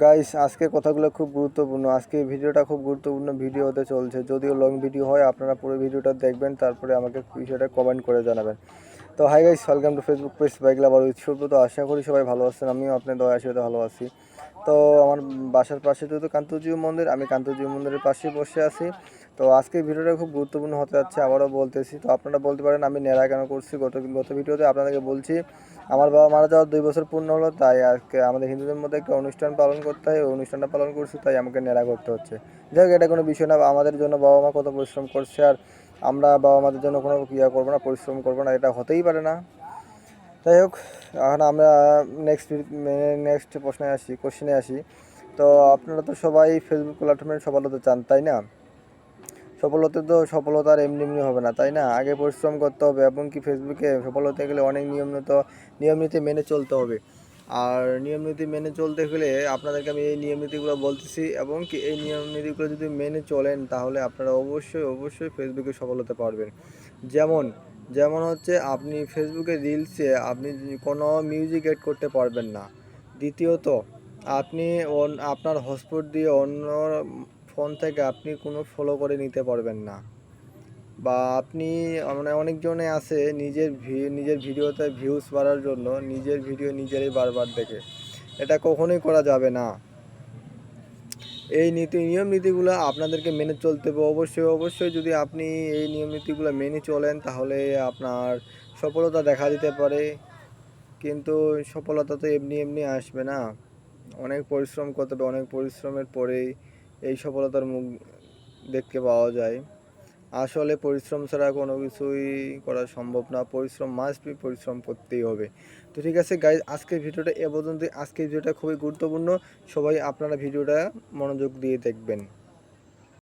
Guys আজকের কথাগুলো খুব গুরুত্বপূর্ণ। আজকে ভিডিওটা খুব গুরুত্বপূর্ণ ভিডিও হতে চলছে। যদিও লং ভিডিও হয়, আপনারা পুরো ভিডিওটা দেখবেন, তারপরে আমাকে বিষয়টা কমেন্ট করে জানাবেন। তো hi guys welcome to Facebook page bike lover Shubho তো আশা করি সবাই ভালো আছেন, আমিও আপনার দয়া আশীর্বাদে ভালো আছি। তো আমার বাসার পাশে যেহেতু কান্তজীব মন্দির, আমি কান্তজীব মন্দিরের পাশে বসে আছি। তো আজকে ভিডিওটা খুব গুরুত্বপূর্ণ হতে যাচ্ছে, আবারও বলতেছি। তো আপনারা বলতে পারেন, আমি নেড়া কেন করছি? গত গত ভিডিওতে আপনাদেরকে বলছি, আমার বাবা মারা যাওয়ার দুই বছর পূর্ণ হলো, তাই আজকে আমাদের হিন্দুদের মধ্যে একটা অনুষ্ঠান পালন করতে হয়, ওই অনুষ্ঠানটা পালন করছি, তাই আমাকে নেড়া করতে হচ্ছে। যাই হোক, এটা কোনো বিষয় না, আমাদের জন্য বাবা মা কত পরিশ্রম করছে, আর আমরা বাবা মাদের জন্য কোনো ইয়া করব না, পরিশ্রম করব না, এটা হতেই পারে না। যাই হোক, এখন আমরা নেক্সট নেক্সট প্রশ্নে আসি কোশ্চেনে আসি। তো আপনারা তো সবাই ফেসবুক প্ল্যাটফর্মে সফল হতে চান, তাই না? সফল হতে তো সফলতা আর এমনি এমনি হবে না, তাই না? আগে পরিশ্রম করতে হবে এবং কি ফেসবুকে সফল হতে গেলে অনেক নিয়ম নীতি নিয়ম নীতি মেনে চলতে হবে। আর নিয়ম নীতি মেনে চলতে গেলে আপনাদেরকে আমি এই নিয়ম নীতিগুলো বলতেছি এবং কি এই নিয়ম নীতিগুলো যদি মেনে চলেন তাহলে আপনারা অবশ্যই অবশ্যই ফেসবুকে সফল হতে পারবেন। যেমন যেমন হচ্ছে আপনি ফেসবুকে রিলসে আপনি কোনো মিউজিক এড করতে পারবেন না। দ্বিতীয়ত, আপনি আপনার হটস্পট দিয়ে অন্য ফোন থেকে আপনি কোনো ফলো করে নিতে পারবেন না। বা আপনি মানে অনেকজনে আছে নিজের নিজের ভিডিওতে ভিউজ বাড়ার জন্য নিজের ভিডিও নিজেরই বারবার দেখে। এটা কখনোই করা যাবে না। এই নীতি, নিয়ম নীতিগুলো আপনাদেরকে মেনে চলতে হবে। অবশ্যই অবশ্যই যদি আপনি এই নিয়ম নীতিগুলো মেনে চলেন তাহলে আপনার সফলতা দেখা দিতে পারে। কিন্তু সফলতা তো এমনি এমনি আসবে না। অনেক পরিশ্রম করতে হবে, অনেক পরিশ্রমের পরেই এই সফলতার মুখ দেখতে পাওয়া যায়। আসলে পরিশ্রম ছাড়া কোনো কিছুই করা সম্ভব না। পরিশ্রম মাস্ট বি পরিশ্রম করতেই হবে। তো ঠিক আছে গাইজ আজকের ভিডিওটা এ পর্যন্ত আজকের ভিডিওটা খুবই গুরুত্বপূর্ণ। সবাই আপনারা ভিডিওটা মনোযোগ দিয়ে দেখবেন।